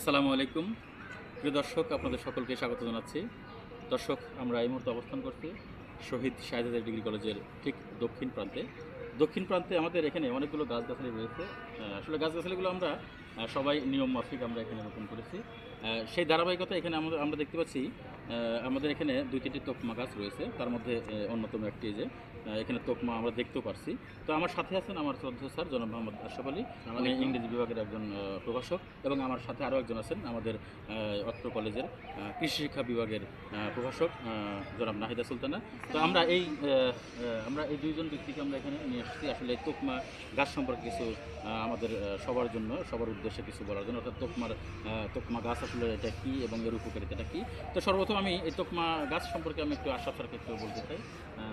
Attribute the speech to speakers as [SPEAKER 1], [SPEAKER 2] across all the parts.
[SPEAKER 1] আসসালামু আলাইকুম। প্রিয় দর্শক, আপনাদের সকলকে স্বাগত জানাচ্ছি। দর্শক, আমরা এই মুহূর্তে অবস্থান করছি শহীদ শাহজাদ ডিগ্রি কলেজের ঠিক দক্ষিণ প্রান্তে। দক্ষিণ প্রান্তে আমাদের এখানে অনেকগুলো গাছগাছালি রয়েছে। আসলে গাছগাছালিগুলো আমরা সবাই নিয়ম মাফিক আমরা এখানে রোপণ করেছি। সেই ধারাবাহিকতা এখানে আমাদের আমরা দেখতে পাচ্ছি আমাদের এখানে দুই তিনটি তোকমা গাছ রয়েছে। তার মধ্যে অন্যতম একটি যে এখানে তোকমা আমরা দেখতেও পারছি। তো আমার সাথে আছেন আমার শ্রদ্ধা স্যার জনাব মোহাম্মদ আশরাফ আলী। উনি ইংরেজি বিভাগের একজন প্রভাষক এবং আমার সাথে আরও একজন আছেন আমাদের অত্র কলেজের কৃষি শিক্ষা বিভাগের প্রভাষক জনাব নাহিদা সুলতানা। তো আমরা এই আমরা এই দুইজন ব্যক্তিকে আমরা এখানে নিয়ে এসেছি আসলে এই তোকমা গাছ সম্পর্কে কিছু আমাদের সবার জন্য সবার উদ্দেশ্যে কিছু বলার জন্য। অর্থাৎ তোকমার তোকমা গাছ আসলে এটা কী এবং এর উপকারিতাটা কী? তো সর্বপ্রথম আমি এই তোকমা গাছ সম্পর্কে আমি একটু আশা স্যারকে একটু বলতে চাই।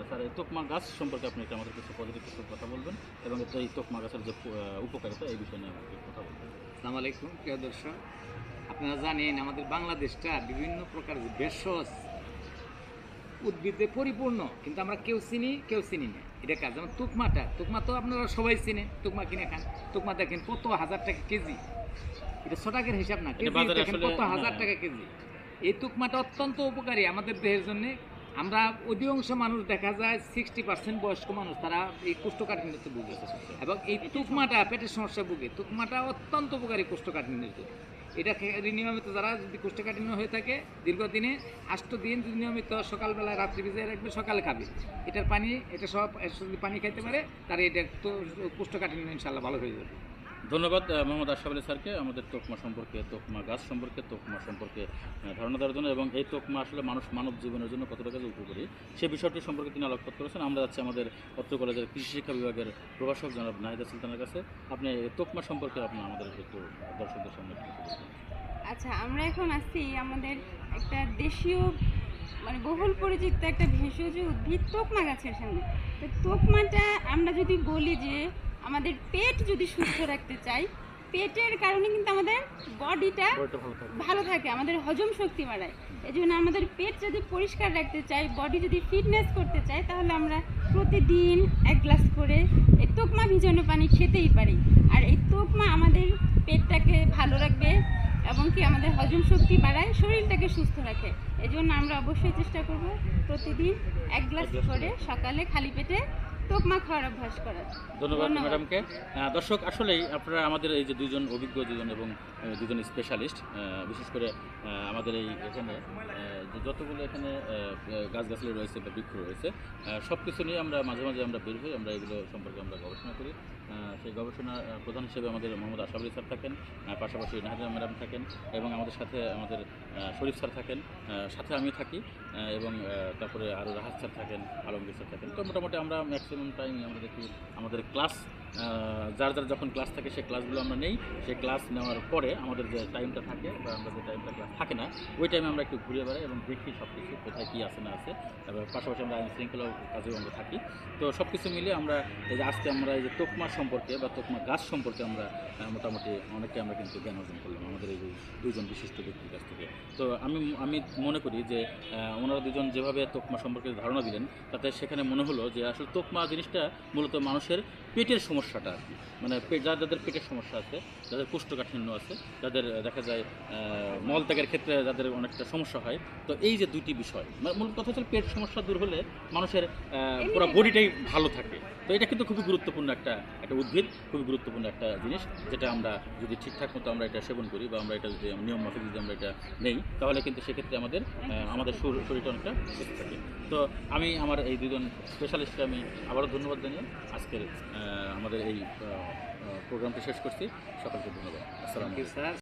[SPEAKER 1] স্যার এই তোকমা গাছ সম্পর্কে আপনি একটু আমাদের কিছু পজিটিভ কিছু কথা বলবেন এবং এই তোকমা গাছের যে উপকারিতা এই বিষয়ে নিয়ে আমাকে কথা বলবেন।
[SPEAKER 2] আসসালামু আলাইকুম প্রিয় দর্শক। আপনারা জানেন আমাদের বাংলাদেশটা বিভিন্ন প্রকার ভেষজ উদ্ভিদে পরিপূর্ণ কিন্তু আমরা কেউ চিনি কেউ চিনি না। এটা কাজ যেমন তুকমাটা তুকমা তো আপনারা সবাই চিনে তুকমা কিনে খান। তুকমা দেখেন কত হাজার টাকা কেজি। এটা ছ টাকার হিসাব না কেজি দেখেন কত হাজার। টাকা কেজি। এই তুকমাটা অত্যন্ত উপকারী আমাদের দেহের জন্য। আমরা অধিকাংশ মানুষ দেখা যায় সিক্সটি পার্সেন্ট বয়স্ক মানুষ, তারা এই কোষ্ঠকাঠিন্যতে ভুগে এবং এই তুকমাটা, পেটের সমস্যা ভুগে। তুকমাটা অত্যন্ত উপকারী কোষ্ঠকাঠিন্যের জন্য। এটা নিয়মিত যারা যদি কোষ্ঠকাঠিন্য হয়ে থাকে, দীর্ঘদিনে আষ্ট দিন যদি নিয়মিত সকালবেলা, রাত্রি ভিজিয়ে রাখবে, সকালে খাবে। এটার পানি, এটা সব যদি পানি খাইতে পারে তার এটা কোষ্ঠকাঠিন্য ইনশাল্লাহ ভালো হয়ে যাবে।
[SPEAKER 1] ধন্যবাদ মোহাম্মদ আশরাফ আলী স্যারকে। আমাদের তোকমা সম্পর্কে, তোকমা গাছ সম্পর্কে, তোকমা সম্পর্কে ধারণা দেওয়ার জন্য এবং এই তোকমা আসলে মানুষ মানব জীবনের জন্য কতটা কাজে উপকারী, সে বিষয়টি সম্পর্কে তিনি আলোকপাত করেছেন। আমরা যাচ্ছি আমাদের অত্র কলেজের কৃষি শিক্ষা বিভাগের প্রভাষক জনাব নাহিদা সুলতানের কাছে। আপনি তোকমা সম্পর্কে আপনি আমাদের একটু দর্শকদের সামনে
[SPEAKER 3] আচ্ছা আমরা এখন আছি আমাদের একটা দেশীয় মানে বহুল পরিচিত একটা ভেষজ উদ্ভিদ তোকমা গাছের সামনে। তো তোকমাটা আমরা যদি বলি যে আমাদের পেট যদি সুস্থ রাখতে চাই পেটের কারণে কিন্তু আমাদের বডিটা
[SPEAKER 1] ভালো
[SPEAKER 3] থাকে। আমাদের হজম শক্তি বাড়ায়। এই জন্য আমাদের পেট যদি পরিষ্কার রাখতে চাই বডি যদি ফিটনেস করতে চাই তাহলে আমরা প্রতিদিন এক গ্লাস করে এই তোকমা ভিজানো পানি খেতেই পারি। আর এই তোকমা আমাদের পেটটাকে ভালো রাখবে এবং কি আমাদের হজম শক্তি বাড়ায় শরীরটাকে সুস্থ রাখে। এই জন্য আমরা অবশ্যই চেষ্টা করব প্রতিদিন এক গ্লাস করে সকালে খালি পেটে খাওয়ার অভ্যাস
[SPEAKER 1] ধন্যবাদ। ম্যাডামকে। দর্শক আসলেই আপনারা আমাদের এই যে দুজন অভিজ্ঞ দুজন এবং দুজন স্পেশালিস্ট বিশেষ করে আমাদের এই এখানে যে যতগুলো এখানে গাছগাছালি রয়েছে বা বৃক্ষ রয়েছে সব কিছু নিয়ে আমরা মাঝে মাঝে আমরা বের হই আমরা এগুলো সম্পর্কে আমরা গবেষণা করি। সেই গবেষণা প্রধান হিসেবে আমাদের মোহাম্মদ আশাফ স্যার থাকেন পাশাপাশি নাহিদা ম্যাডাম থাকেন এবং আমাদের সাথে আমাদের শরীফ স্যার থাকেন সাথে আমি থাকি এবং তারপরে আরও রাহাত স্যার থাকেন, আলমগীর স্যার থাকেন। তো মোটামুটি আমরা ম্যাক্সিমাম টাইম আমরা দেখি আমাদের ক্লাস যার যার যখন ক্লাস থাকে সেই ক্লাসগুলো আমরা নেই। সেই ক্লাস নেওয়ার পরে আমাদের যে টাইমটা থাকে বা আমরা যে টাইমটা ক্লাস থাকে না, ওই টাইমে আমরা একটু ঘুরে বেড়াই এবং দেখি সব কিছু কোথায় কী আছে না আছে। এবং পাশাপাশি আমরা আইন শৃঙ্খলা কাজেও আমরা থাকি। তো সব কিছু মিলে আমরা এই যে আজকে আমরা এই যে তোকমা সম্পর্কে বা তোকমা গাছ সম্পর্কে আমরা মোটামুটি অনেকটা আমরা কিন্তু জ্ঞান অর্জন করলাম আমাদের এই দুজন বিশিষ্ট ব্যক্তির কাছ থেকে। তো আমি আমি মনে করি যে ওনারা দুজন যেভাবে তোকমা সম্পর্কে ধারণা দিলেন, তাতে সেখানে মনে হলো যে আসলে তোকমা জিনিসটা মূলত মানুষের পেটের সমস্যাটা আর কি। মানে যার যাদের পেটের সমস্যা আছে যাদের কোষ্ঠকাঠিন্য আছে যাদের দেখা যায় মলত্যাগের ক্ষেত্রে যাদের অনেকটা সমস্যা হয় তো এই যে দুইটি বিষয় মানে মূল কথা হচ্ছে পেট সমস্যা দূর হলে মানুষের পুরো বডিটাই ভালো থাকে। তো এটা কিন্তু খুবই গুরুত্বপূর্ণ একটা একটা উদ্ভিদ খুবই গুরুত্বপূর্ণ একটা জিনিস যেটা আমরা যদি ঠিকঠাক মতো আমরা এটা সেবন করি বা আমরা এটা যদি নিয়ম মাফিক যদি আমরা এটা নেই তাহলে কিন্তু সেক্ষেত্রে আমাদের আমাদের শরীর- শরীরটা অনেকটা সুস্থ থাকে। তো আমি আমার এই দুজন স্পেশালিস্টকে আমি আবারও ধন্যবাদ জানিয়ে আজকের আহ, আমাদের এই প্রোগ্রামটি শেষ করছি। সকলকে ধন্যবাদ। আসসালাম